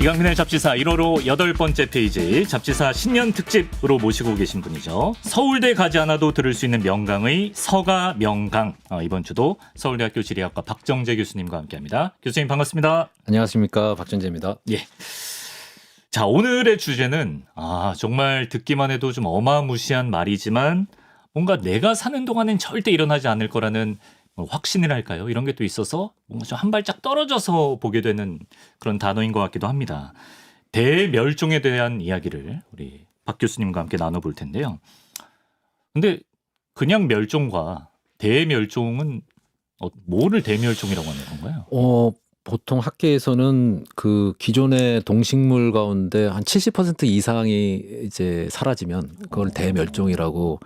이강민의 잡지사 1호로 여덟 번째 페이지 잡지사 신년 특집으로 모시고 계신 분이죠. 서울대 가지 않아도 들을 수 있는 명강의 서가 명강. 어, 이번 주도 서울대학교 지리학과 박정재 교수님과 함께합니다. 교수님 반갑습니다. 안녕하십니까 박준재입니다. 예. 자 오늘의 주제는 아 정말 듣기만 해도 좀 어마무시한 말이지만 뭔가 내가 사는 동안엔 절대 일어나지 않을 거라는 뭐 확신을 할까요? 이런 게 또 있어서 뭔가 좀 한 발짝 떨어져서 보게 되는 그런 단어인 것 같기도 합니다. 대멸종에 대한 이야기를 우리 박 교수님과 함께 나눠볼 텐데요. 근데 그냥 멸종과 대멸종은 어, 뭐를 대멸종이라고 하는 건가요? 어 보통 학계에서는 그 기존의 동식물 가운데 한 70% 이상이 이제 사라지면 그걸 대멸종이라고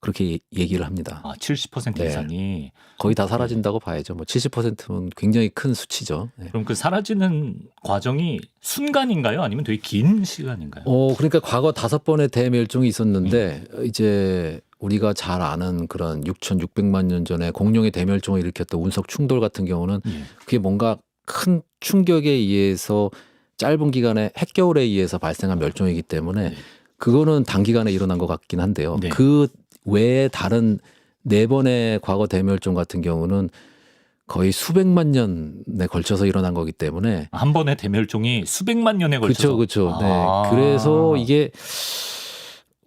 그렇게 얘기를 합니다. 아, 70% 네. 이상이 거의 다 사라진다고 봐야죠. 뭐 70%는 굉장히 큰 수치죠. 네. 그럼 그 사라지는 과정이 순간인가요? 아니면 되게 긴 시간인가요? 어 그러니까 과거 다섯 번의 대멸종이 있었는데 이제 우리가 잘 아는 그런 6,600만 년 전에 공룡의 대멸종을 일으켰던 운석 충돌 같은 경우는 예. 그게 뭔가 큰 충격에 의해서 짧은 기간에 핵겨울에 의해서 발생한 멸종이기 때문에 네. 그거는 단기간에 일어난 것 같긴 한데요. 네. 그 외에 다른 네 번의 과거 대멸종 같은 경우는 거의 수백만 년에 걸쳐서 일어난 거기 때문에 한 번의 대멸종이 수백만 년에 걸쳐서 그렇죠, 그렇죠. 네. 아. 그래서 이게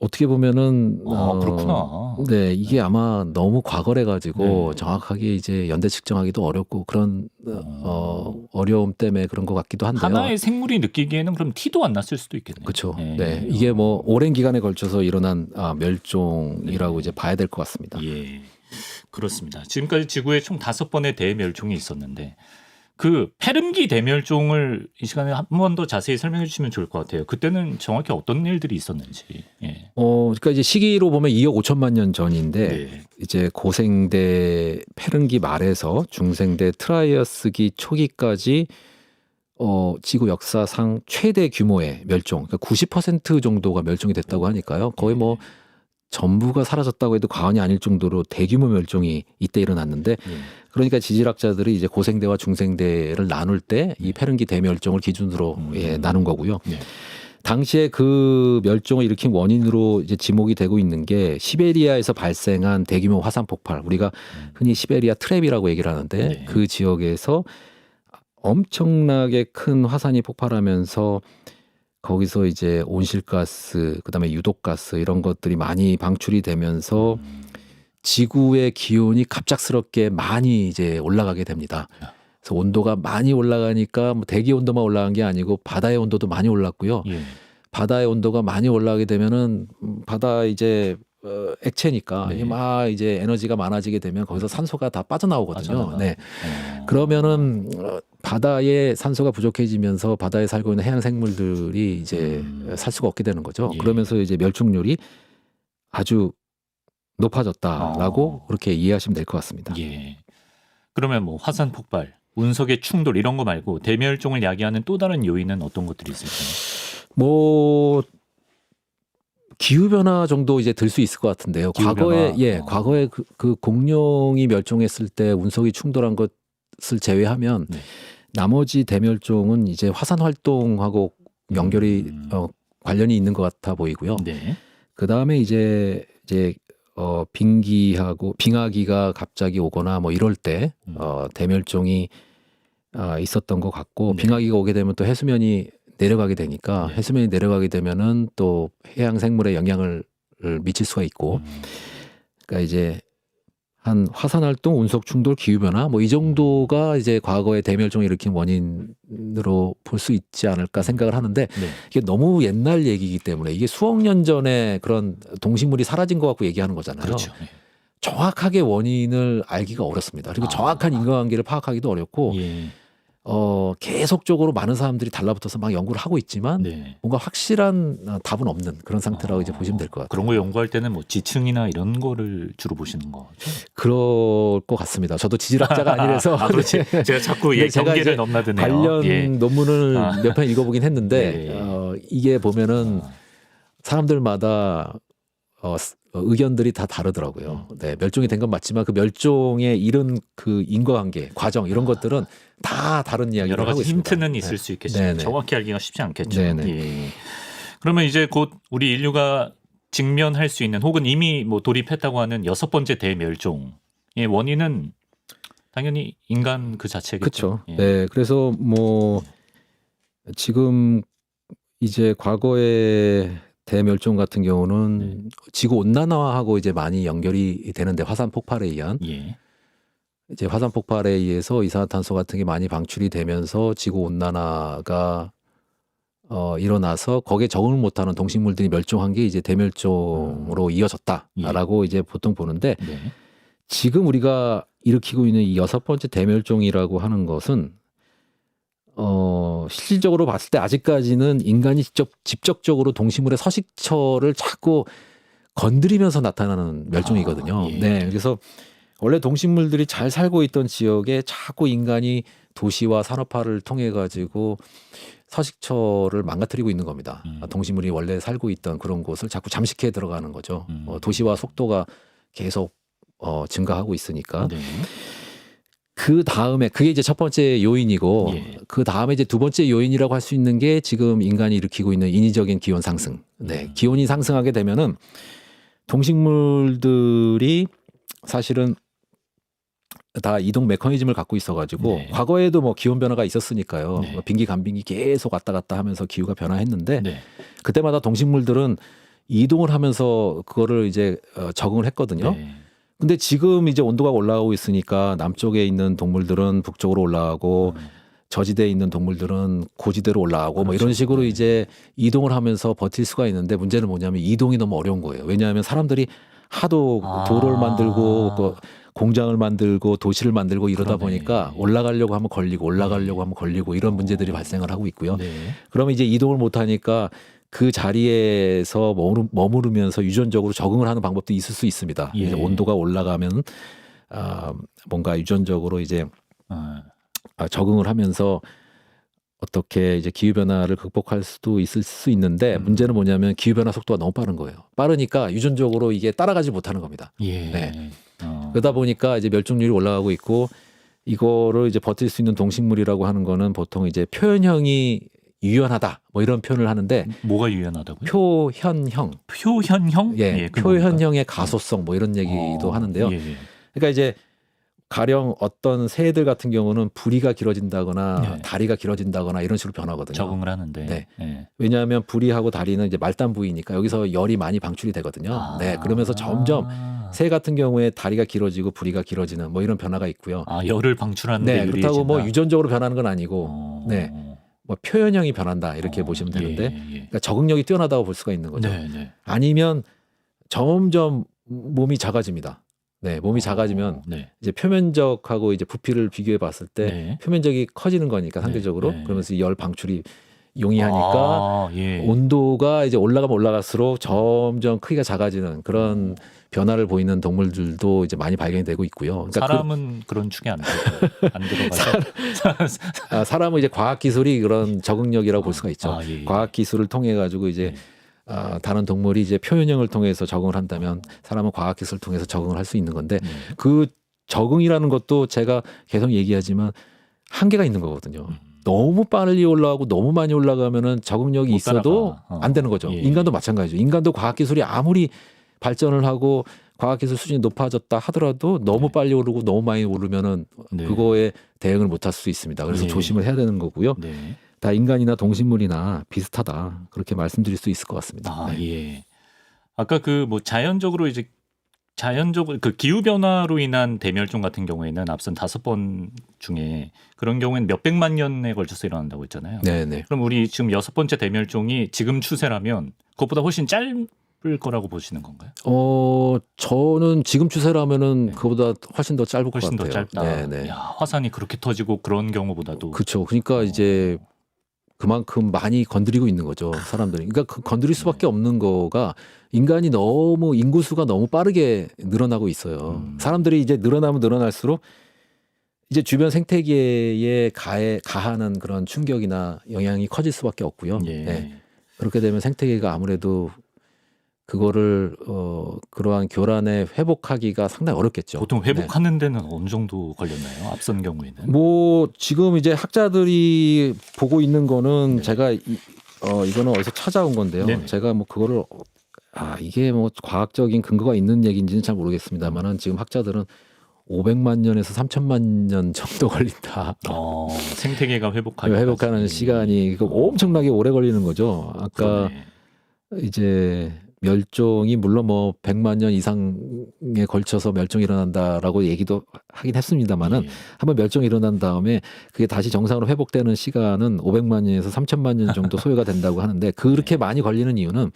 어떻게 보면은 아, 그렇구나. 네, 이게 아마 너무 과거래 가지고 네. 정확하게 이제 연대 측정하기도 어렵고 그런 어, 어려움 때문에 그런 것 같기도 한데요. 하나의 생물이 느끼기에는 그럼 티도 안 났을 수도 있겠네요. 그렇죠. 예. 네, 이게 뭐 오랜 기간에 걸쳐서 일어난 아, 멸종이라고 이제 봐야 될 것 같습니다. 예. 그렇습니다. 지금까지 지구에 총 다섯 번의 대멸종이 있었는데 그 페름기 대멸종을 이 시간에 한 번 더 자세히 설명해 주시면 좋을 것 같아요. 그때는 정확히 어떤 일들이 있었는지. 예. 어, 그러니까 이제 시기로 보면 2억 5천만 년 전인데 네. 이제 고생대 페른기 말에서 중생대 트라이어스기 초기까지 어, 지구 역사상 최대 규모의 멸종, 그러니까 90% 정도가 멸종이 됐다고 하니까요. 거의 뭐 전부가 사라졌다고 해도 과언이 아닐 정도로 대규모 멸종이 이때 일어났는데 예. 그러니까 지질학자들이 이제 고생대와 중생대를 나눌 때 이 페른기 대멸종을 기준으로 음. 예, 나눈 거고요. 네. 당시에 그 멸종을 일으킨 원인으로 이제 지목이 되고 있는 게 시베리아에서 발생한 대규모 화산 폭발. 우리가 흔히 시베리아 트랩이라고 얘기를 하는데 음. 네. 그 지역에서 엄청나게 큰 화산이 폭발하면서 거기서 이제 온실가스, 그다음에 유독가스 이런 것들이 많이 방출이 되면서 음. 지구의 기온이 갑작스럽게 많이 이제 올라가게 됩니다. 그래서 온도가 많이 올라가니까 뭐 대기 온도만 올라간 게 아니고 바다의 온도도 많이 올랐고요. 예. 바다의 온도가 많이 올라가게 되면은 음, 바다 이제 어, 액체니까 네. 막 이제 에너지가 많아지게 되면 거기서 산소가 다 빠져나오거든요. 빠져나가. 네. 어. 그러면은 어, 바다에 산소가 부족해지면서 바다에 살고 있는 해양 생물들이 이제 음. 살 수가 없게 되는 거죠. 예. 그러면서 이제 멸종률이 아주 높아졌다라고 어. 그렇게 이해하시면 될 것 같습니다. 예. 그러면 뭐 화산 폭발, 운석의 충돌 이런 거 말고 대멸종을 야기하는 또 다른 요인은 어떤 것들이 있을까요? 뭐 기후 변화 정도 이제 들 수 있을 것 같은데요. 과거에. 예, 어. 과거에 그, 그 공룡이 멸종했을 때 운석이 충돌한 것을 제외하면 네. 나머지 대멸종은 이제 화산 활동하고 연결이 음. 어, 관련이 있는 것 같아 보이고요. 네. 그 다음에 이제 이제 어 빙기하고 빙하기가 갑자기 오거나 뭐 이럴 때 음. 어, 대멸종이 아, 있었던 것 같고 네. 빙하기가 오게 되면 또 해수면이 내려가게 되니까 네. 해수면이 내려가게 되면은 또 해양 생물에 영향을 미칠 수가 있고 음. 그러니까 이제 한 화산 활동, 운석 충돌, 기후 변화 뭐 이 정도가 이제 과거의 대멸종을 일으킨 원인으로 볼 수 있지 않을까 생각을 하는데 네. 이게 너무 옛날 얘기이기 때문에 이게 수억 년 전에 그런 동식물이 사라진 것 갖고 얘기하는 거잖아요. 그렇죠. 네. 정확하게 원인을 알기가 어렵습니다. 그리고 아. 정확한 인과관계를 파악하기도 어렵고 예. 어, 계속적으로 많은 사람들이 달라붙어서 막 연구를 하고 있지만 네. 뭔가 확실한 어, 답은 없는 그런 상태라고 이제 아, 보시면 될 것 같아요. 그런 거 연구할 때는 뭐 지층이나 이런 거를 주로 보시는 거죠. 그럴 것 같습니다. 저도 지질학자가 아니라서 아, 그렇지. 제가 자꾸 예, 경계를 이제 넘나드네요. 관련 예. 논문을 아. 몇편 읽어보긴 했는데 네. 어, 이게 보면은 아, 사람들마다 어, 스- 어, 의견들이 다 다르더라고요. 네, 멸종이 된 건 맞지만 그 멸종에 이른 그 인과관계, 과정 이런 것들은 다 다른 이야기를 여러 하고 가지 있습니다. 힌트는 네. 있을 수 있겠지만 네네. 정확히 알기가 쉽지 않겠죠. 네네. 예. 그러면 이제 곧 우리 인류가 직면할 수 있는 혹은 이미 뭐 돌입했다고 하는 여섯 번째 대멸종의 원인은 당연히 인간 그 자체겠죠. 그렇죠. 네, 그래서 뭐 지금 이제 과거의 대멸종 같은 경우는 네. 지구 온난화하고 이제 많이 연결이 되는데 화산 폭발에 의한 예. 이제 화산 폭발에 의해서 이산화탄소 같은 게 많이 방출이 되면서 지구 온난화가 어 일어나서 거기에 적응을 못하는 동식물들이 멸종한 게 이제 대멸종으로 이어졌다라고 이제 보통 보는데 네. 지금 우리가 일으키고 있는 이 여섯 번째 대멸종이라고 하는 것은 어 실질적으로 봤을 때 아직까지는 인간이 직접 직접적으로 동식물의 서식처를 자꾸 건드리면서 나타나는 멸종이거든요. 아, 예. 네, 그래서 원래 동식물들이 잘 살고 있던 지역에 자꾸 인간이 도시와 산업화를 통해 가지고 서식처를 망가뜨리고 있는 겁니다. 음. 동식물이 원래 살고 있던 그런 곳을 자꾸 잠식해 들어가는 거죠. 음. 어, 도시화 속도가 계속 어, 증가하고 있으니까 네. 그 다음에 그게 이제 첫 번째 요인이고 예. 그 다음에 이제 두 번째 요인이라고 할 수 있는 게 지금 인간이 일으키고 있는 인위적인 기온 상승. 네, 음. 기온이 상승하게 되면은 동식물들이 사실은 다 이동 메커니즘을 갖고 있어가지고 네. 과거에도 뭐 기온 변화가 있었으니까요. 네. 뭐 빙기 간빙기 계속 왔다 갔다 하면서 기후가 변화했는데 네. 그때마다 동식물들은 이동을 하면서 그거를 이제 어, 적응을 했거든요. 네. 근데 지금 이제 온도가 올라가고 있으니까 남쪽에 있는 동물들은 북쪽으로 올라가고 음. 저지대에 있는 동물들은 고지대로 올라가고 뭐 이런 그렇죠. 식으로 네. 이제 이동을 하면서 버틸 수가 있는데 문제는 뭐냐면 이동이 너무 어려운 거예요. 왜냐하면 사람들이 하도 아. 도로를 만들고 또 공장을 만들고 도시를 만들고 이러다 그러네. 보니까 올라가려고 하면 걸리고 올라가려고 하면 걸리고 이런 문제들이 발생을 하고 있고요. 네. 그러면 이제 이동을 못 하니까 그 자리에서 머무르- 머무르면서 유전적으로 적응을 하는 방법도 있을 수 있습니다. 예. 온도가 올라가면 아 뭔가 유전적으로 이제 어. 아, 적응을 하면서 어떻게 이제 기후 변화를 극복할 수도 있을 수 있는데 음. 문제는 뭐냐면 기후 변화 속도가 너무 빠른 거예요. 빠르니까 유전적으로 이게 따라가지 못하는 겁니다. 예. 네. 어. 그러다 보니까 이제 멸종률이 올라가고 있고 이거를 이제 버틸 수 있는 동식물이라고 하는 거는 보통 이제 표현형이 유연하다 뭐 이런 표현을 하는데 뭐가 유연하다고요? 표현형 표현형? 예, 뭡니까? 표현형의 가소성 뭐 이런 얘기도 어, 하는데요. 예, 예. 그러니까 이제 가령 어떤 새들 같은 경우는 부리가 길어진다거나 네. 다리가 길어진다거나 이런 식으로 변하거든요. 적응을 하는데. 네. 예. 왜냐하면 부리하고 다리는 이제 말단 부위니까 여기서 열이 많이 방출이 되거든요. 아. 네, 그러면서 점점 새 같은 경우에 다리가 길어지고 부리가 길어지는 뭐 이런 변화가 있고요. 아 열을 방출하는 네, 데 그렇다고 뭐 유리해진다? 유전적으로 변하는 건 아니고 어. 네. 뭐 표현형이 변한다 이렇게 어, 보시면 예, 되는데 예, 예. 그러니까 적응력이 뛰어나다고 볼 수가 있는 거죠. 네, 네. 아니면 점점 몸이 작아집니다. 네, 몸이 작아지면 어, 네. 이제 표면적하고 이제 부피를 비교해 봤을 때 네. 표면적이 커지는 거니까 상대적으로 네. 그러면서 이열 방출이 용이하니까 아, 예. 온도가 이제 올라가면 올라갈수록 점점 크기가 작아지는 그런 변화를 보이는 동물들도 이제 많이 발견이 되고 있고요. 그러니까 그- 사람은 그, 런 축에 안 들어 안 들어가죠. 아, 사람은 이제 과학 기술이 그런 적응력이라고 볼 수가 있죠. 아, 예, 예. 과학 기술을 통해 가지고 이제 네. 아, 다른 동물이 이제 표현형을 통해서 적응을 한다면 사람은 과학 기술을 통해서 적응을 할 수 있는 건데 네. 그 적응이라는 것도 제가 계속 얘기하지만 한계가 있는 거거든요. 음. 너무 빨리 올라가고 너무 많이 올라가면은 적응력이 못 있어도. 어. 안 되는 거죠. 예. 인간도 마찬가지죠. 인간도 과학 기술이 아무리 발전을 하고 과학 기술 수준이 높아졌다 하더라도 너무 네. 빨리 오르고 너무 많이 오르면은 네. 그거에 대응을 못할 수 있습니다. 그래서 예. 조심을 해야 되는 거고요. 네. 다 인간이나 동식물이나 비슷하다. 그렇게 말씀드릴 수 있을 것 같습니다. 아, 네. 예. 아까 그 뭐 자연적으로 이제 자연적으로 그 기후 변화로 인한 대멸종 같은 경우에는 앞선 다섯 번 중에 그런 경우에는 몇 백만 년에 걸쳐서 일어난다고 했잖아요. 네, 네. 그럼 우리 지금 여섯 번째 대멸종이 지금 추세라면 그것보다 훨씬 짧을 거라고 보시는 건가요? 어, 저는 지금 추세라면은 네. 그보다 훨씬 더 짧을 훨씬 것더 같아요. 짧다. 네, 네. 야, 화산이 그렇게 터지고 그런 경우보다도 그렇죠. 그러니까 어. 이제 그만큼 많이 건드리고 있는 거죠, 사람들이. 그러니까 그 건드릴 수밖에 없는 거가 인간이 너무 인구수가 너무 빠르게 늘어나고 있어요. 음. 사람들이 이제 늘어나면 늘어날수록 이제 주변 생태계에 가해 가하는 그런 충격이나 영향이 커질 수밖에 없고요. 예. 네. 그렇게 되면 생태계가 아무래도 그거를 어 그러한 교란에 회복하기가 상당히 어렵겠죠. 보통 네. 회복하는 데는 어느 정도 걸렸나요? 앞선 경우에는. 뭐 지금 이제 학자들이 보고 있는 거는 네. 제가 이, 어 이거는 어디서 찾아온 건데요. 네네. 제가 뭐 그거를 어, 아 이게 뭐 과학적인 근거가 있는 얘기인지는 잘 모르겠습니다만은 지금 학자들은 500만 년에서 3천만 년 정도 걸린다. 어, 생태계가 회복하기 회복하는 시간이 그 엄청나게 오래 걸리는 거죠. 아까 이제 멸종이 물론 뭐 100만 년 이상에 걸쳐서 멸종이 일어난다라고 얘기도 하긴 했습니다만은 예. 한번 멸종이 일어난 다음에 그게 다시 정상으로 회복되는 시간은 500만 년에서 3천만 년 정도 소요가 된다고 하는데 그렇게 많이 걸리는 이유는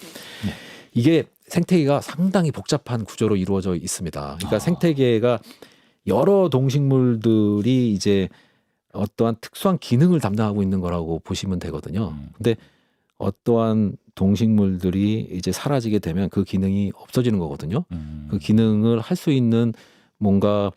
네. 이게 생태계가 상당히 복잡한 구조로 이루어져 있습니다. 그러니까 아. 생태계가 여러 동식물들이 이제 어떠한 특수한 기능을 담당하고 있는 거라고 보시면 되거든요. 음. 근데 어떠한 동식물들이 이제 사라지게 되면 그 기능이 없어지는 거거든요. 음. 그 기능을 할 수 있는 뭔가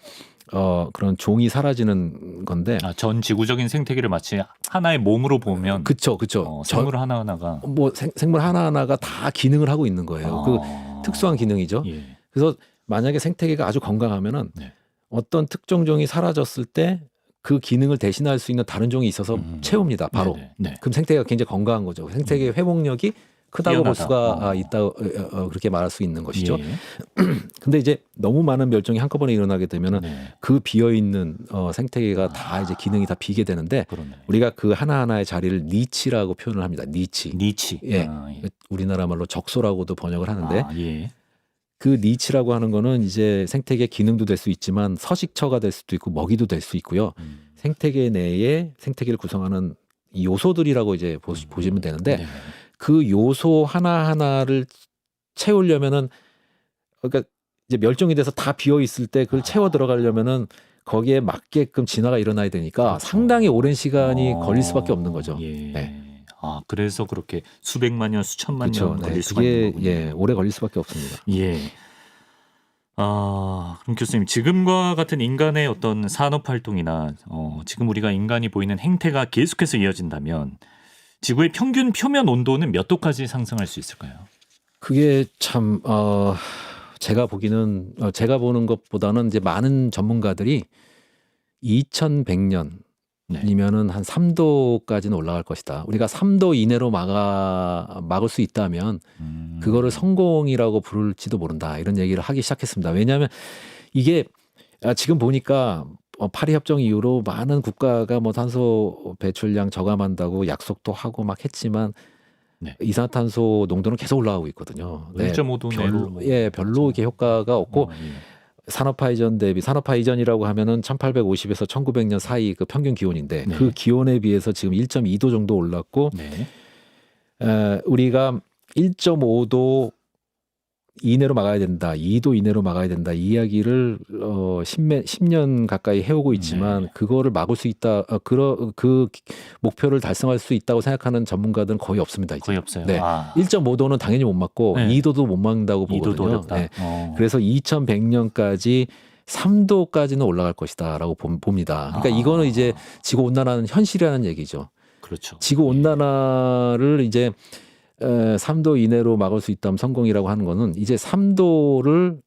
어 그런 종이 사라지는 건데 아, 전 지구적인 생태계를 마치 하나의 몸으로 보면 그쵸 그쵸 어, 저- 생물 하나 하나가 뭐 생, 생물 하나 하나가 다 기능을 하고 있는 거예요 그 아. 특수한 기능이죠 예. 그래서 만약에 생태계가 아주 건강하면은 네. 어떤 특정 종이 사라졌을 때 그 기능을 대신할 수 있는 다른 종이 있어서 음. 채웁니다 바로 네네. 네. 그럼 생태계가 굉장히 건강한 거죠 생태계 회복력이 크다고 볼 뛰어나다. 수가 어. 아, 있다 어, 어, 그렇게 말할 수 있는 것이죠 예. 근데 이제 너무 많은 멸종이 한꺼번에 일어나게 되면은 네. 그 비어 있는 어, 생태계가 아. 다 이제 기능이 다 비게 되는데 그러네. 우리가 그 하나 하나의 자리를 니치라고 표현을 합니다. 니치. 니치. 예. 아, 예. 우리나라 말로 적소라고도 번역을 하는데 아, 예. 그 니치라고 하는 거는 이제 생태계 기능도 될 수 있지만 서식처가 될 수도 있고 먹이도 될 수 있고요. 음. 생태계 내에 생태계를 구성하는 이 요소들이라고 이제 보, 시 면 되는데 네. 그 요소 하나 하나를 채우려면은 그러니까 이제 멸종이 돼서 다 비어 있을 때 그걸 채워 들어가려면은 거기에 맞게끔 진화가 일어나야 되니까 그렇죠. 상당히 오랜 시간이 어, 걸릴 수밖에 없는 거죠. 예. 네. 아 그래서 그렇게 수백만 년, 수천만 그렇죠. 년 네. 걸릴 수가 그게 있는 거군요. 예 오래 걸릴 수밖에 없습니다. 예. 아, 그럼 교수님 지금과 같은 인간의 어떤 산업 활동이나 어, 지금 우리가 인간이 보이는 행태가 계속해서 이어진다면 지구의 평균 표면 온도는 몇 도까지 상승할 수 있을까요? 그게 참 어, 제가 보기는 어, 제가 보는 것보다는 이제 많은 전문가들이 2100년 네. 이면은 한 3도까지는 올라갈 것이다. 우리가 3도 이내로 막아 막을 수 있다면 음. 그거를 성공이라고 부를지도 모른다. 이런 얘기를 하기 시작했습니다. 왜냐하면 이게 아, 지금 보니까 어, 파리 협정 이후로 많은 국가가 뭐 탄소 배출량 저감한다고 약속도 하고 막 했지만 네. 이산화탄소 농도는 계속 올라가고 있거든요. 네, 1.5도 내로 별로 뭐 예 별로 이렇게 효과가 없고 어, 예. 산업화 이전 대비 산업화 이전이라고 하면은 1850에서 1900년 사이 그 평균 기온인데 네. 그 기온에 비해서 지금 1.2도 정도 올랐고 네. 에, 우리가 1.5도 이내로 막아야 된다, 2도 이내로 막아야 된다 이 이야기를 어 10년, 10년 가까이 해오고 있지만 네. 그거를 막을 수 있다, 어, 그러, 그 목표를 달성할 수 있다고 생각하는 전문가들은 거의 없습니다. 이제 거의 없어요. 네. 아, 1.5도는 당연히 못 막고 네. 2도도 못 막는다고 2도도 보거든요. 네. 어. 그래서 2100년까지 3도까지는 올라갈 것이다라고 봄- 봅니다. 그러니까 아. 이거는 이제 지구 온난화는 현실이라는 얘기죠. 그렇죠. 지구 온난화를 이제 에, 3도 이내로 막을 수 있다면 성공이라고 하는 거는 이제 3도를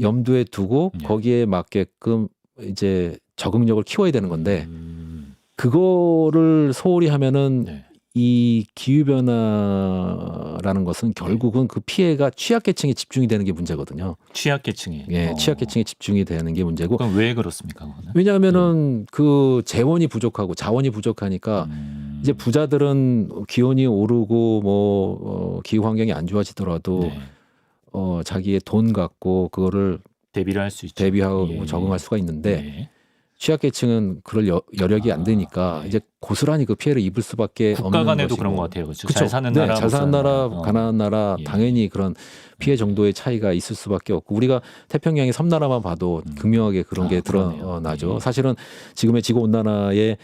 염두에 두고 예. 거기에 맞게끔 이제 적응력을 키워야 되는 건데 음, 그거를 소홀히 하면은 네. 이 기후 변화라는 것은 결국은 그 피해가 취약계층에 집중이 되는 게 문제거든요. 취약계층이. 예, 어. 취약계층에 집중이 되는 게 문제고 그럼 왜 그렇습니까? 그거는? 왜냐하면은 그 재원이 부족하고 자원이 부족하니까 음, 이제 부자들은 기온이 오르고 뭐 어, 기후 환경이 안 좋아지더라도 네. 어, 자기의 돈 갖고 그거를 대비를 할 수 있죠. 대비하고 예. 적응할 수가 있는데 네. 취약계층은 그럴 여, 여력이 안 아, 되니까 네. 이제 고스란히 그 피해를 입을 수밖에 국가 없는 간에도 것이고. 그런 것 같아요. 그렇죠. 그쵸? 잘 사는 네, 나라, 잘못 사는 나라, 어. 가난한 나라 예. 당연히 그런 피해 정도의 차이가 있을 수밖에 없고 우리가 태평양의 섬나라만 봐도 음. 극명하게 그런 아, 게. 드러나죠. 예. 사실은 지금의 지구 온난화의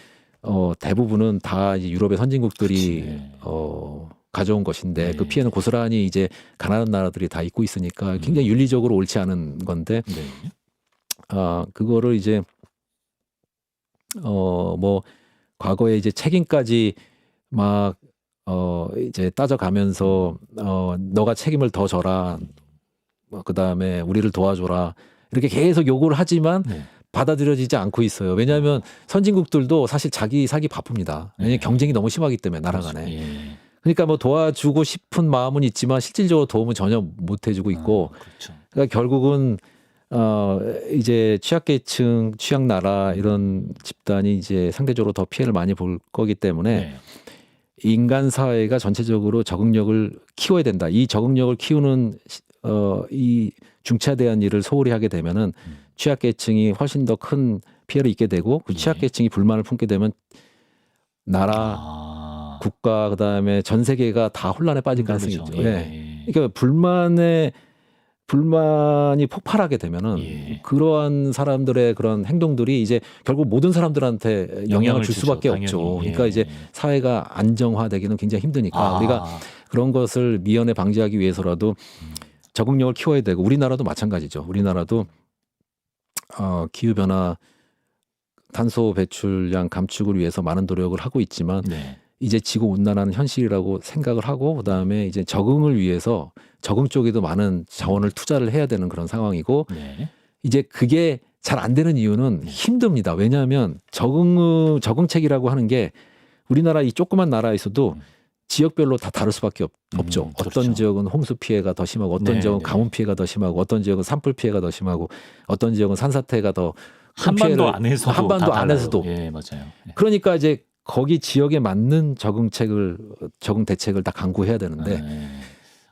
어, 대부분은 다 이제 유럽의 선진국들이 네. 어, 가져온 것인데 네. 그 피해는 고스란히 이제 가난한 나라들이 다 입고 있으니까 굉장히 윤리적으로 옳지 않은 건데 네. 아 그거를 이제 어 뭐 과거에 이제 책임까지 막 어 이제 따져가면서 어 너가 책임을 더 져라. 뭐 그다음에 우리를 도와줘라. 이렇게 계속 요구를 하지만 네. 받아들여지지 않고 있어요. 왜냐하면 선진국들도 사실 자기 살기 바쁩니다. 왜냐하면 네. 경쟁이 너무 심하기 때문에 나라 간에. 예. 그러니까 뭐 도와주고 싶은 마음은 있지만 실질적으로 도움은 전혀 못 해주고 있고 아, 그렇죠. 그러니까 결국은 어 이제 취약계층, 취약 나라 이런 집단이 이제 상대적으로 더 피해를 많이 볼 거기 때문에 네. 인간 사회가 전체적으로 적응력을 키워야 된다. 이 적응력을 키우는 어 이 중차대한 일을 소홀히 하게 되면은 음. 취약계층이 훨씬 더 큰 피해를 입게 되고 그 예. 취약계층이 불만을 품게 되면 나라, 아, 국가 그다음에 전 세계가 다 혼란에 빠질 가능성이 그렇죠. 있죠. 예. 예. 그러니까 불만에 불만이 폭발하게 되면은 예. 그러한 사람들의 그런 행동들이 이제 결국 모든 사람들한테 영향을 줄 주죠, 수밖에 당연히. 없죠. 예. 그러니까 이제 사회가 안정화되기는 굉장히 힘드니까 아, 우리가 그런 것을 미연에 방지하기 위해서라도 음. 적응력을 키워야 되고 우리나라도 마찬가지죠. 우리나라도 어, 기후 변화 탄소 배출량 감축을 위해서 많은 노력을 하고 있지만 네. 이제 지구 온난화는 현실이라고 생각을 하고 그다음에 이제 적응을 위해서 적응 쪽에도 많은 자원을 투자를 해야 되는 그런 상황이고 네. 이제 그게 잘 안 되는 이유는 힘듭니다. 왜냐하면 적응 적응책이라고 하는 게 우리나라 이 조그만 나라에서도 음. 지역별로 다 다를 수밖에 없, 음, 죠 그렇죠. 어떤 지역은 홍수 피해가 더 심하고 어떤 네, 지역은 네. 가뭄 피해가 더 심하고 어떤 지역은 산불 피해가 더 심하고 어떤 지역은 산사태가 더큰 한반도 안에서도 한반도. 안에서도 예, 맞아요. 예. 그러니까 이제 거기 지역에 맞는 적응책을 적응 대책을 다 강구해야 되는데 예.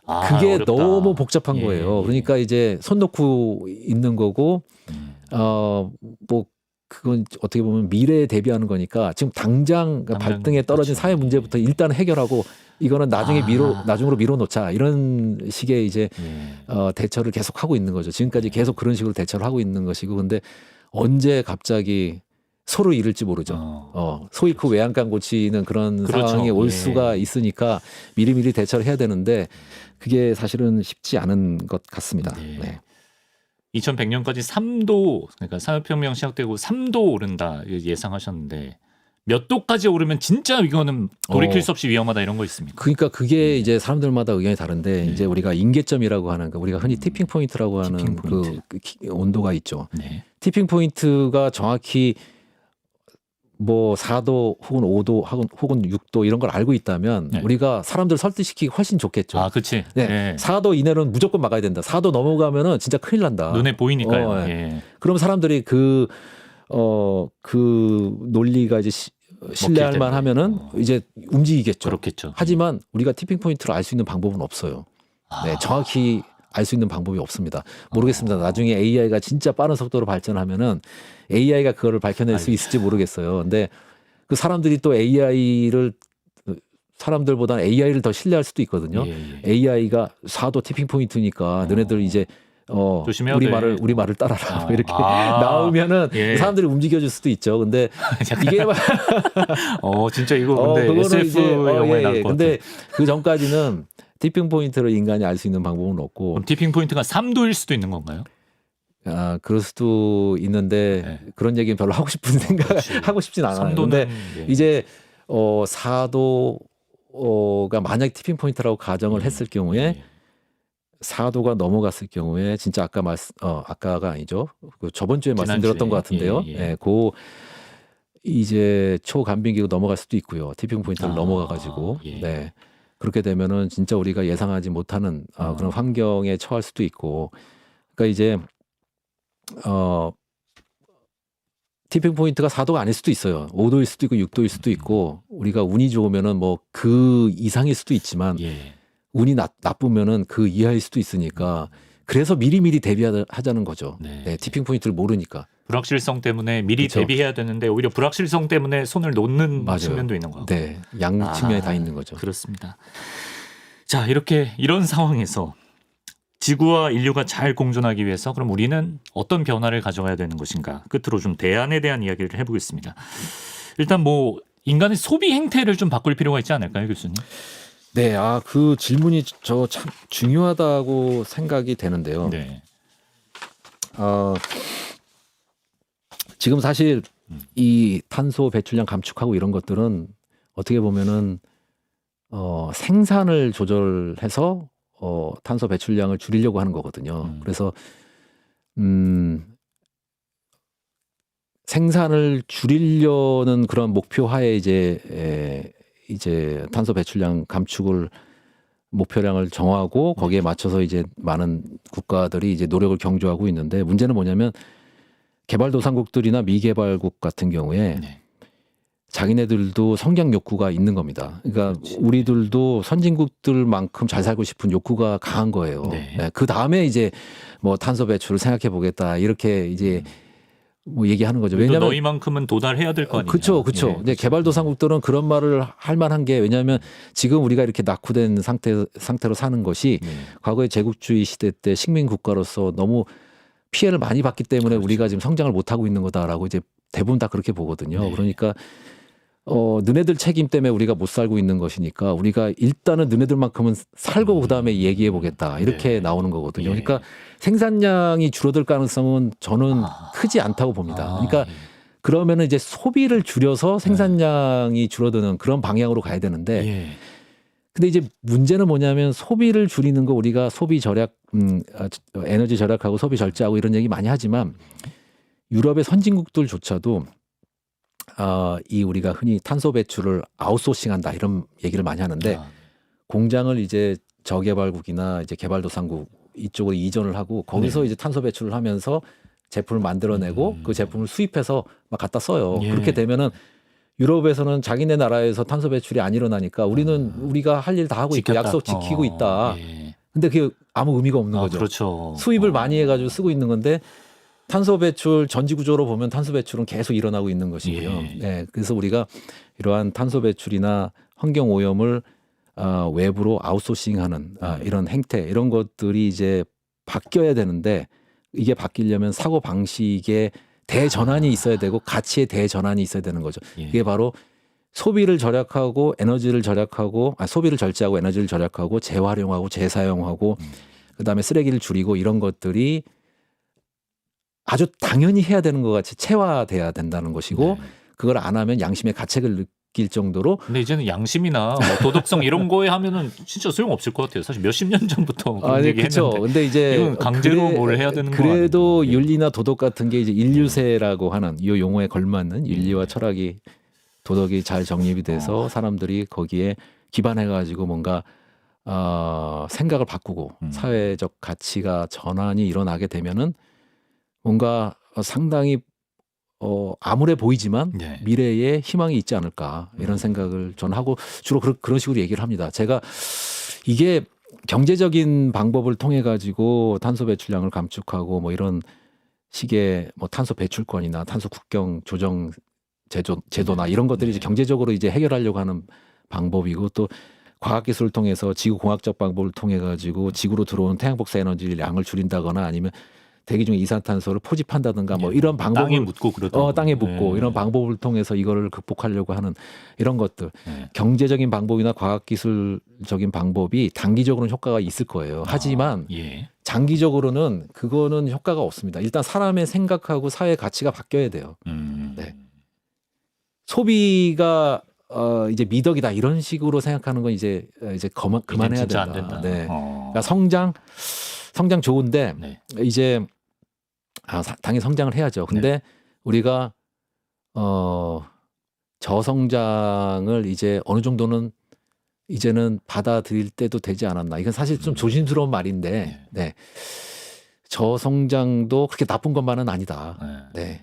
아, 그게 어렵다. 너무 복잡한 예, 거예요. 예. 그러니까 이제 손 놓고 있는 거고 음. 어뭐 그건 어떻게 보면 미래에 대비하는 거니까 지금 당장 그 당장, 발등에 떨어진 그렇죠. 사회 문제부터 일단 해결하고 이거는 나중에 아. 미로 나중으로 미뤄놓자 이런 식의 이제 예. 어 대처를 계속 하고 있는 거죠. 지금까지 계속 그런 식으로 대처를 하고 있는 것이고 근데 언제 갑자기 서로 잃을지 모르죠. 어. 어, 소위 그 외양간 고치는 그런 그렇죠. 상황이 올 예. 수가 있으니까 미리미리 대처를 해야 되는데 그게 사실은 쉽지 않은 것 같습니다. 네. 네. 2100년까지 3도 그러니까 산업혁명 시작되고 3도 오른다 예상하셨는데 몇 도까지 오르면 진짜 이거는 돌이킬 어. 수 없이 위험하다 이런 거 있습니까? 그러니까 그게 이제 사람들마다 의견이 다른데 네. 이제 우리가 인계점이라고 하는 거 우리가 흔히 티핑 포인트라고 하는 티핑 그, 포인트. 그 기- 온도가 있죠. 네. 티핑 포인트가 정확히 뭐 4도 혹은 5도 혹은 혹은 6도 이런 걸 알고 있다면 네. 우리가 사람들 설득시키기 훨씬 좋겠죠. 아, 그치. 네. 예. 4도 이내로는 무조건 막아야 된다. 4도 넘어가면은 진짜 큰일 난다. 눈에 보이니까요. 어, 예. 그럼 사람들이 그, 어, 그 논리가 이제 시- 신뢰할 만 하면은. 어. 이제 움직이겠죠. 그렇겠죠. 하지만 우리가 티핑 포인트를 알 수 있는 방법은 없어요. 아, 네, 정확히 알 수 있는 방법이 없습니다. 모르겠습니다. 나중에 AI가 진짜 빠른 속도로 발전하면은 AI가 그거를 밝혀낼 수 있을지 모르겠어요. 근데 그 사람들이 또 AI를 사람들보다는 AI를 더 신뢰할 수도 있거든요. 예, 예. AI가 4도 티핑 포인트니까 어. 너네들 이제 어 우리 돼. 말을 우리 말을 따라라 아. 뭐 이렇게 아. 나오면은 예. 사람들이 움직여줄 수도 있죠. 근데 이게 막- 어, 진짜 이거 어, 근데 그거는 SF 이제 어, 영화에 예, 나올 예. 것 근데. 그 전까지는 티핑 포인트를 인간이 알 수 있는 방법은 없고 그럼 티핑 포인트가 3도일 수도 있는 건가요? 아 그럴 수도 있는데 네. 그런 얘기는 별로 하고 싶은 생각. 하고 싶진 않아요. 3도는 근데 예. 이제 어 4도가 만약 티핑 포인트라고 가정을 예. 했을 경우에 예. 4도가 넘어갔을 경우에 진짜 아까 말씀 어 아까가 아니죠. 그 저번 주에. 말씀드렸던 것 같은데요. 예, 예, 예. 그 이제 초간빙기로 넘어갈 수도 있고요. 티핑 포인트를 아, 넘어가 가지고 예. 네. 그렇게 되면은 진짜 우리가 예상하지 못하는 어, 어. 그런 환경에 처할 수도 있고 그러니까 이제 어 티핑 포인트가 4도가 아닐 수도 있어요. 5도일 수도 있고 6도일 수도 있고 우리가 운이 좋으면은 뭐 그 이상일 수도 있지만 예. 운이 나, 나쁘면은 그 이하일 수도 있으니까 그래서 미리미리 대비하자는 거죠. 네. 네, 티핑 포인트를 모르니까. 불확실성 때문에 미리 그쵸. 대비해야 되는데 오히려 불확실성 때문에 손을 놓는 맞아요. 측면도 있는 거고. 네, 양 아, 측면이 다 있는 거죠. 그렇습니다. 자, 이렇게 이런 상황에서 지구와 인류가 잘 공존하기 위해서 그럼 우리는 어떤 변화를 가져가야 되는 것인가? 끝으로 좀 대안에 대한 이야기를 해보겠습니다. 일단 뭐 인간의 소비 행태를 좀 바꿀 필요가 있지 않을까요, 교수님? 네, 아 그 질문이 저 참 중요하다고 생각이 되는데요. 네. 어, 지금 사실 음. 이 탄소 배출량 감축하고 이런 것들은 어떻게 보면은 어, 생산을 조절해서 어, 탄소 배출량을 줄이려고 하는 거거든요. 음. 그래서 음, 생산을 줄이려는 그런 목표 하에 이제 에, 이제 탄소 배출량 감축을 목표량을 정하고 거기에 맞춰서 이제 많은 국가들이 이제 노력을 경주하고 있는데 문제는 뭐냐면 개발도상국들이나 미개발국 같은 경우에 네. 자기네들도 성장 욕구가 있는 겁니다. 그러니까 그렇지. 우리들도 선진국들만큼 잘 살고 싶은 욕구가 강한 거예요. 네. 그 다음에 이제 뭐 탄소 배출을 생각해 보겠다 이렇게 이제 뭐 얘기하는 거죠. 왜냐면 너희만큼은 도달해야 될 거 아니냐. 그렇죠, 그렇죠. 예, 근데 개발도상국들은 그런 말을 할 만한 게 왜냐하면 지금 우리가 이렇게 낙후된 상태 상태로 사는 것이 네. 과거의 제국주의 시대 때 식민 국가로서 너무 피해를 많이 봤기 때문에 그렇죠. 우리가 지금 성장을 못 하고 있는 거다라고 이제 대부분 다 그렇게 보거든요. 네. 그러니까 어 너네들 책임 때문에 우리가 못 살고 있는 것이니까 우리가 일단은 너네들만큼은 살고 음. 그다음에 얘기해 보겠다 이렇게 네. 나오는 거거든요. 예. 그러니까 생산량이 줄어들 가능성은 저는 아. 크지 않다고 봅니다. 아, 그러니까 예. 그러면은 이제 소비를 줄여서 생산량이 줄어드는 그런 방향으로 가야 되는데 예. 근데 이제 문제는 뭐냐면 소비를 줄이는 거 우리가 소비 절약, 음, 아, 저- 에너지 절약하고 소비 절제하고 이런 얘기 많이 하지만 유럽의 선진국들조차도 아, 이 우리가 흔히 탄소 배출을 아웃소싱한다 이런 얘기를 많이 하는데 아, 공장을 이제 저개발국이나 이제 개발도상국 이쪽으로 이전을 하고 거기서 네. 이제 탄소 배출을 하면서 제품을 만들어내고 음. 그 제품을 수입해서 막 갖다 써요. 예. 그렇게 되면은 유럽에서는 자기네 나라에서 탄소 배출이 안 일어나니까 우리는 우리가 할 일 다 하고 있고. 약속 지키고 어, 있다. 예. 근데 그게 아무 의미가 없는 아, 거죠. 그렇죠. 수입을 어. 많이 해가지고 쓰고 있는 건데 탄소 배출 전지 구조로 보면 탄소 배출은 계속 일어나고 있는 것이고요. 예. 네, 그래서 우리가 이러한 탄소 배출이나 환경 오염을 아, 외부로 아웃소싱하는 아, 음. 이런 행태 이런 것들이 이제 바뀌어야 되는데 이게 바뀌려면 사고 방식의 대전환이 있어야 되고 가치의 대전환이 있어야 되는 거죠. 예. 이게 바로 소비를 절약하고 에너지를 절약하고 아, 소비를 절제하고 에너지를 절약하고 재활용하고 재사용하고 음. 그다음에 쓰레기를 줄이고 이런 것들이 아주 당연히 해야 되는 것 같이 체화돼야 된다는 것이고 네. 그걸 안 하면 양심의 가책을 느낄 정도로 근데 이제는 양심이나 뭐 도덕성 이런 거에 하면은 진짜 소용 없을 것 같아요. 사실 몇십 년 전부터 그런 아니 얘기 그렇죠. 했는데. 근데 이제 이건 강제로 뭘 해야 되는 거 그래도? 예. 윤리나 도덕 같은 게 이제 인류세라고 하는 이 용어에 걸맞는 윤리와 예. 철학이 도덕이 잘 정립이 돼서 어. 사람들이 거기에 기반해 가지고 뭔가 어, 생각을 바꾸고 음. 사회적 가치가 전환이 일어나게 되면은 뭔가 상당히 어, 암울해 보이지만 네. 미래에 희망이 있지 않을까 이런 음. 생각을 저는 하고 주로 그런, 그런 식으로 얘기를 합니다. 제가 이게 경제적인 방법을 통해 가지고 탄소 배출량을 감축하고 뭐 이런 식의 뭐 탄소 배출권이나 탄소 국경 조정 제조, 제도나 이런 것들이 이제 네. 경제적으로 이제 해결하려고 하는 방법이고 또 과학 기술을 통해서 지구 공학적 방법을 통해 가지고 지구로 들어오는 태양 복사 에너지 양을 줄인다거나 아니면 대기 중에 이산탄소를 포집한다든가 뭐 예. 이런 방법을 땅에 묻고 그러더라고요. 어, 땅에 묻고 예. 이런 방법을 통해서 이거를 극복하려고 하는 이런 것들 예. 경제적인 방법이나 과학기술적인 방법이 단기적으로는 효과가 있을 거예요. 하지만 아, 예. 장기적으로는 그거는 효과가 없습니다. 일단 사람의 생각하고 사회 가치가 바뀌어야 돼요. 음. 네. 소비가 어 이제 미덕이다 이런 식으로 생각하는 건 이제 이제 그만 그만해야 된다. 네. 어. 그러니까 성장 성장 좋은데 네. 이제 아, 사- 당연히 성장을 해야죠. 근데 네. 우리가 어 저성장을 이제 어느 정도는 이제는 받아들일 때도 되지 않았나. 이건 사실 좀 음. 조심스러운 말인데, 네. 저성장도 그렇게 나쁜 것만은 아니다. 네.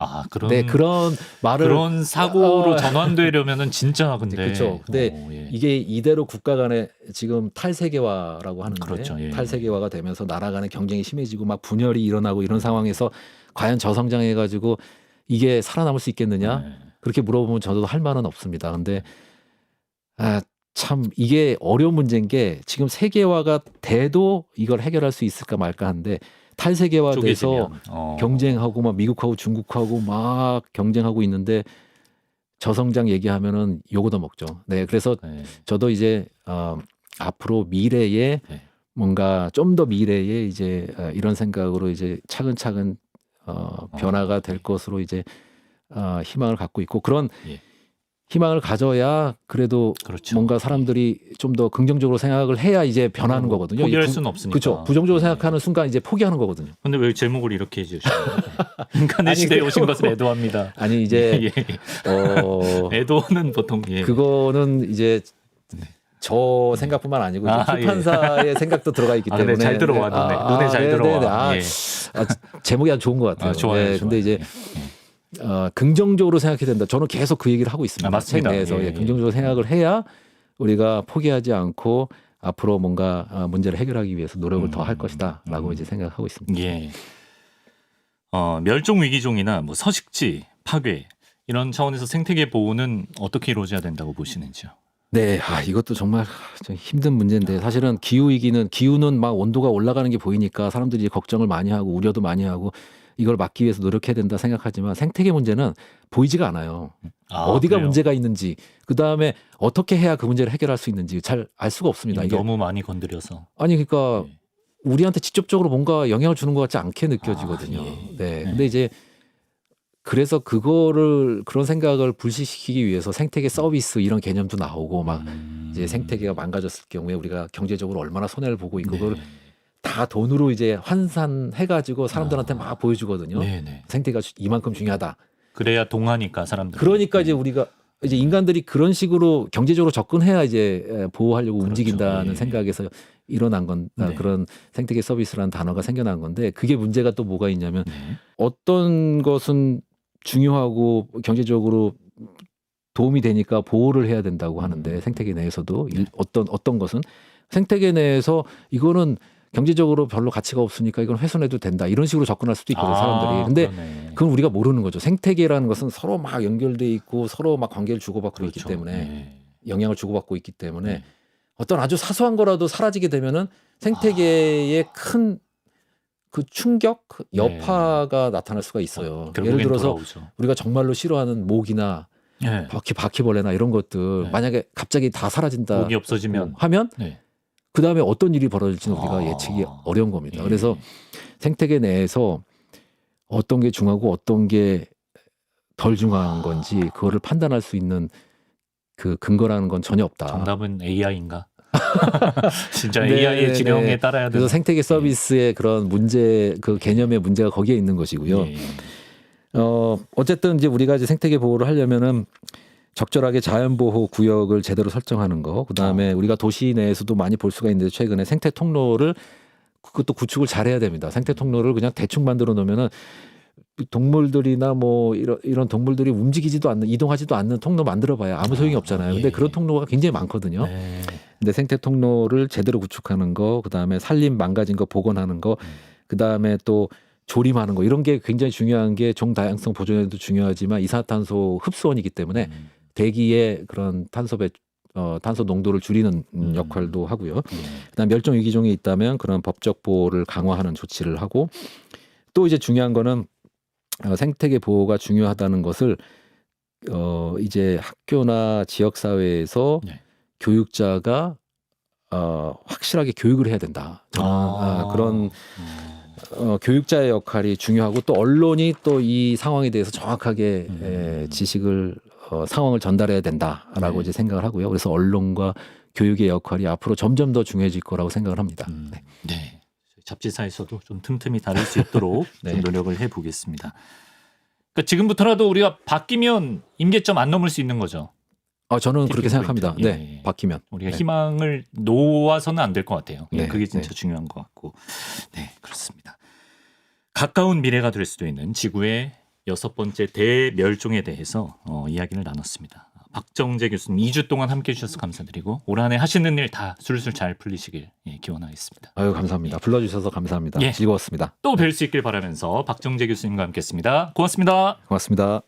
네. 아 그런 네, 그런 말을 그런 사고로 어. 전환되려면은 진짜 근데 그렇죠. 근데 어, 예. 이게 이대로 국가 간에 지금 탈세계화라고 하는데 그렇죠. 예. 탈세계화가 되면서 나라 간의 경쟁이 심해지고 막 분열이 일어나고 이런 상황에서 과연 저성장해 가지고 이게 살아남을 수 있겠느냐? 네. 그렇게 물어보면 저도 할 말은 없습니다. 근데 아, 참 이게 어려운 문제인 게 지금 세계화가 돼도 이걸 해결할 수 있을까 말까 하는데 탈세계화돼서 어. 경쟁하고 막 미국하고 중국하고 막 경쟁하고 있는데 저성장 얘기하면은 요거도 먹죠. 네, 그래서 네. 저도 이제 어, 앞으로 미래에 네. 뭔가 좀 더 미래에 이제 어, 이런 생각으로 이제 차근차근 어, 변화가 될 것으로 이제 어, 희망을 갖고 있고 그런 예. 희망을 가져야 그래도 그렇죠. 뭔가 사람들이 좀 더 긍정적으로 생각을 해야 이제 변하는 거거든요. 뭐 포기할 수는 없으니까. 그렇죠. 부정적으로 네. 생각하는 순간 이제 포기하는 거거든요. 근데 왜 제목을 이렇게 해주셨나요? 인간의 아니, 시대에 오신 것을 애도합니다. 아니 이제 예. 어 애도는 보통 예. 그거는 이제 저 생각뿐만 아니고 아, 또 출판사의 생각도 들어가 있기 아, 때문에 근데 잘 들어와 네. 눈에 아, 눈에 아, 잘 네, 들어와. 네, 네. 아, 예. 아, 제목이 아주 좋은 것 같아요. 아, 좋아요. 네, 좋아요. 근데 이제 어, 긍정적으로 생각해야 된다. 저는 계속 그 얘기를 하고 있습니다. 아, 맞습니다. 책 내에서 예, 예, 예. 긍정적으로 생각을 해야 우리가 포기하지 않고 앞으로 뭔가 어, 문제를 해결하기 위해서 노력을 음, 더할 것이다라고 음. 이제 생각하고 있습니다. 예. 어, 멸종 위기종이나 뭐 서식지 파괴 이런 차원에서 생태계 보호는 어떻게 이루어져야 된다고 보시는지요? 네, 아, 이것도 정말 좀 힘든 문제인데 사실은 기후 위기는 기후는 막 온도가 올라가는 게 보이니까 사람들이 걱정을 많이 하고 우려도 많이 하고 이걸 막기 위해서 노력해야 된다 생각하지만 생태계 문제는 보이지가 않아요. 아, 어디가 그래요? 문제가 있는지 그 다음에 어떻게 해야 그 문제를 해결할 수 있는지 잘 알 수가 없습니다. 이게 너무 많이 건드려서. 아니 그러니까 예. 우리한테 직접적으로 뭔가 영향을 주는 것 같지 않게 느껴지거든요. 아, 예. 네. 예. 근데 이제 그래서 그거를 그런 생각을 불식시키기 위해서 생태계 서비스 이런 개념도 나오고 막 음. 이제 생태계가 망가졌을 경우에 우리가 경제적으로 얼마나 손해를 보고 그걸 네. 다 돈으로 이제 환산해 가지고 사람들한테 아. 막 보여주거든요. 네, 네. 생태계가 주- 이만큼 중요하다. 그래야 동하니까 사람들. 그러니까 이제 우리가 이제 인간들이 그런 식으로 경제적으로 접근해야 이제 에, 보호하려고 그렇죠. 움직인다는 예. 생각에서 일어난 건 아, 네. 그런 생태계 서비스라는 단어가 생겨난 건데 그게 문제가 또 뭐가 있냐면 네. 어떤 것은 중요하고 경제적으로 도움이 되니까 보호를 해야 된다고 하는데 음. 생태계 내에서도 네. 일- 어떤 어떤 것은 생태계 내에서 이거는 경제적으로 별로 가치가 없으니까 이건 훼손해도 된다 이런 식으로 접근할 수도 있거든요 사람들이 근데 아, 그러네. 그건 우리가 모르는 거죠 생태계라는 것은 서로 막 연결돼 있고 서로 막 관계를 주고받고 있기 그렇죠. 때문에 네. 영향을 주고받고 있기 때문에 네. 어떤 아주 사소한 거라도 사라지게 되면은 생태계에 큰그 충격 그 네. 여파가 나타날 수가 있어요. 예를 결국엔 들어서 돌아오죠. 우리가 정말로 싫어하는 모기나 네. 바퀴 바퀴벌레나 이런 것들 네. 만약에 갑자기 다 사라진다 목이 없어지면 하면 네. 그 다음에 어떤 일이 벌어질지는 우리가 아. 예측이 어려운 겁니다. 예. 그래서 생태계 내에서 어떤 게 중요하고 어떤 게 덜 중요한 건지 그거를 판단할 수 있는 그 근거라는 건 전혀 없다. 정답은 AI인가? 진짜 네, AI의 네, 지령에 네. 따라야. 그래서 생태계 서비스의 그런 문제 그 개념의 문제가 거기에 있는 것이고요. 예. 어 어쨌든 이제 우리가 이제 생태계 보호를 하려면은 적절하게 자연 보호 구역을 제대로 설정하는 거. 그 다음에 어. 우리가 도시 내에서도 많이 볼 수가 있는데 최근에 생태 통로를 그것도 구축을 잘해야 됩니다. 생태 통로를 그냥 대충 만들어 놓으면은 동물들이나 뭐 이런 이런 동물들이 움직이지도 않는 이동하지도 않는 통로 만들어 봐야 아무 소용이 아, 없잖아요. 예, 근데 그런 예. 통로가 굉장히 많거든요. 네. 근데 생태 통로를 제대로 구축하는 거, 그 다음에 산림 망가진 거 복원하는 거, 음. 그 다음에 또 조림하는 거 이런 게 굉장히 중요한 게 종 다양성 보존에도 중요하지만 이산화탄소 흡수원이기 때문에 음. 대기의 그런 탄소 배 어, 탄소 농도를 줄이는 음, 음. 역할도 하고요. 예. 그다음 멸종 위기종이 있다면 그런 법적 보호를 강화하는 조치를 하고 또 이제 중요한 거는 어, 생태계 보호가 중요하다는 것을 어 이제 학교나 지역 사회에서 네. 교육자가 어 확실하게 교육을 해야 된다. 저는 아, 그런 어. 어, 교육자의 역할이 중요하고 또 언론이 또 이 상황에 대해서 정확하게 음. 에, 지식을 어, 상황을 전달해야 된다라고 네. 이제 생각을 하고요. 그래서 언론과 교육의 역할이 앞으로 점점 더 중요해질 거라고 생각을 합니다. 음, 네. 네. 잡지사에서도 좀 틈틈이 다룰 수 있도록 네. 좀 노력을 해 보겠습니다. 그러니까 지금부터라도 우리가 바뀌면 임계점 안 넘을 수 있는 거죠. 아, 저는 그렇게 생각합니다. 포인트. 예, 네, 예. 바뀌면. 우리가 네. 희망을 놓아서는 안 될 것 같아요. 예, 네, 그게 진짜 네. 중요한 것 같고. 네, 그렇습니다. 가까운 미래가 될 수도 있는 지구의 여섯 번째 대멸종에 대해서 어, 이야기를 나눴습니다. 박정재 교수님 2주 동안 함께 해 주셔서 감사드리고 올 한해 하시는 일 다 술술 잘 풀리시길 예, 기원하겠습니다. 아유, 감사합니다. 불러주셔서 감사합니다. 예. 즐거웠습니다. 또 뵐 수 있길 바라면서 박정재 교수님과 함께했습니다. 고맙습니다. 고맙습니다.